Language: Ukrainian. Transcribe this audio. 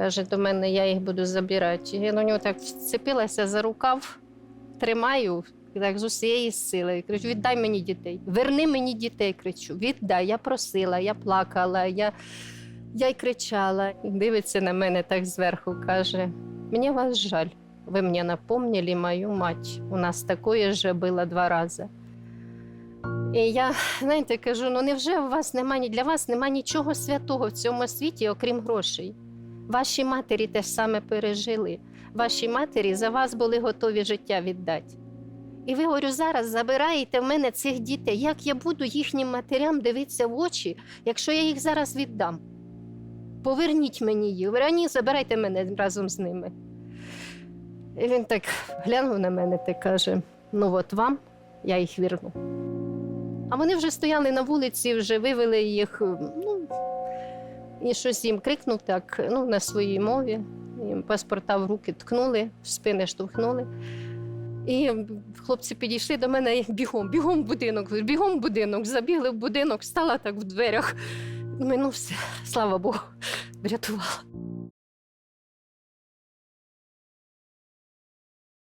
Каже до мене, я їх буду забирати. Я до нього так вцепилася за рукав, тримаю так з усієї сили. Кажу, віддай мені дітей, верни мені дітей, кричу, віддай. Я просила, я плакала, я, я й кричала. Дивиться на мене так зверху, каже: мені вас жаль. Ви мені напомнили мою мать. У нас такое же було два рази. І я, знаєте, кажу: ну невже у вас немає для вас немає нічого святого в цьому світі, окрім грошей? Ваші матері те ж саме пережили. Ваші матері за вас були готові життя віддати. І ви говорю, зараз забираєте в мене цих дітей. Як я буду їхнім матерям дивитися в очі, якщо я їх зараз віддам? Поверніть мені їх. Говорю, ні, забирайте мене разом з ними. І він так глянув на мене та каже: ну от вам я їх вірну. А вони вже стояли на вулиці, вже вивели їх. Ну, і щось їм крикнув так, ну, на своїй мові. Їм паспорта в руки ткнули, в спини штовхнули. І хлопці підійшли до мене і бігом, бігом в будинок, бігом в будинок, забігли в будинок, стала так в дверях. Думаю, ну все, слава Богу, врятувала.